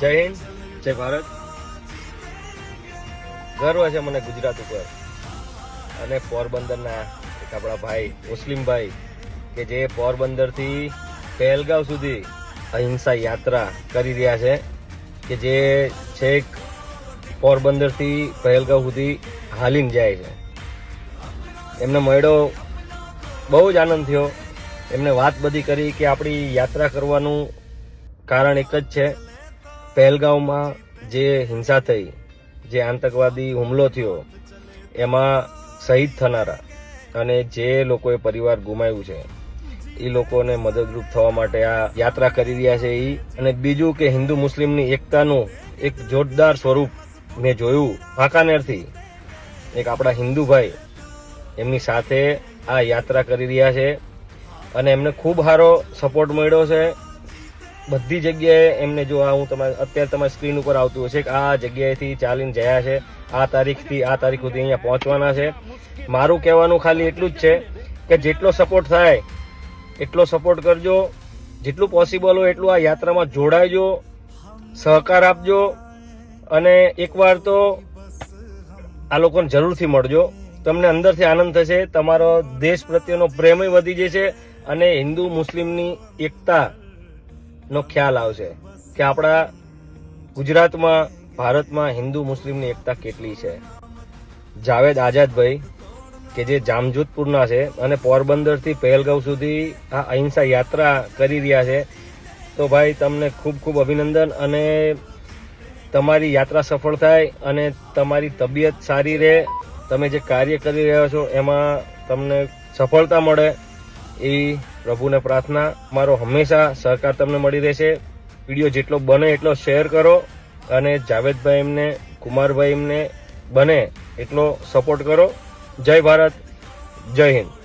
જય હિન્દ, જય ભારત. ગર્વ છે મને ગુજરાત ઉપર. અને પોરબંદરના એક આપણા ભાઈ, મુસ્લિમભાઈ, કે જે પોરબંદરથી પહેલગાંવ સુધી અહિંસા યાત્રા કરી રહ્યા છે, કે જે છેક પોરબંદરથી પહેલગાંવ સુધી હાલીને જાય છે. એમને મળ્યો બહુ જ આનંદ થયો. એમને વાત બધી કરી કે આપણી યાત્રા કરવાનું કારણ એક જ છે. પહેલગાંવમાં જે હિંસા થઈ, જે આતંકવાદી હુમલો થયો, એમાં શહીદ થનારા અને જે લોકોએ પરિવાર ગુમાવ્યું છે, એ લોકોને મદદરૂપ થવા માટે આ યાત્રા કરી રહ્યા છે એ અને બીજું કે હિન્દુ મુસ્લિમની એકતાનું એક જોરદાર સ્વરૂપ મેં જોયું વાંકાનેરથી. એક આપણા હિન્દુ ભાઈ એમની સાથે આ યાત્રા કરી રહ્યા છે અને એમને ખૂબ સારો સપોર્ટ મળ્યો છે. બધી જગ્યાએ એમને જો આ હું તમારે, અત્યારે તમારી સ્ક્રીન ઉપર આવતું હશે કે આ જગ્યાએથી ચાલીને ગયા છે, આ તારીખથી, આ તારીખ સુધી અહીંયા પહોંચવાના છે. મારું કહેવાનું ખાલી એટલું જ છે કે જેટલો સપોર્ટ થાય, એટલો સપોર્ટ કરજો. જેટલું પોસિબલ હોય એટલું આ યાત્રામાં જોડાયજો, સહકાર આપજો, અને એકવાર તો આ લોકોને જરૂરથી મળજો. તમને અંદરથી આનંદ થશે, તમારો દેશ પ્રત્યેનો પ્રેમય વધી જશે, અને હિન્દુ, મુસ્લિમની એકતા નો ખ્યાલ આવશે કે આપણા ગુજરાતમાં, ભારતમાં હિન્દુ મુસ્લિમની એકતા કેટલી છે. જાવેદ આઝાદભાઈ, કે જે જામજોધપુરના છે અને પોરબંદરથી પહેલગાંવ સુધી આ અહિંસા યાત્રા કરી રહ્યા છે, તો ભાઈ તમને ખૂબ ખૂબ અભિનંદન અને તમારી યાત્રા સફળ થાય અને તમારી તબિયત સારી રહે. તમે જે કાર્ય કરી રહ્યા છો, એમાં તમને સફળતા મળે. એવી પ્રભુને પ્રાર્થના. મારો હંમેશા સહકાર તમને મળી રહેશે. વીડિયો જેટલો બને એટલો શેર કરો અને જાવેદભાઈ એમને, કુમારભાઈ એમને બને એટલો સપોર્ટ કરો. જય ભારત, જય હિન્દ.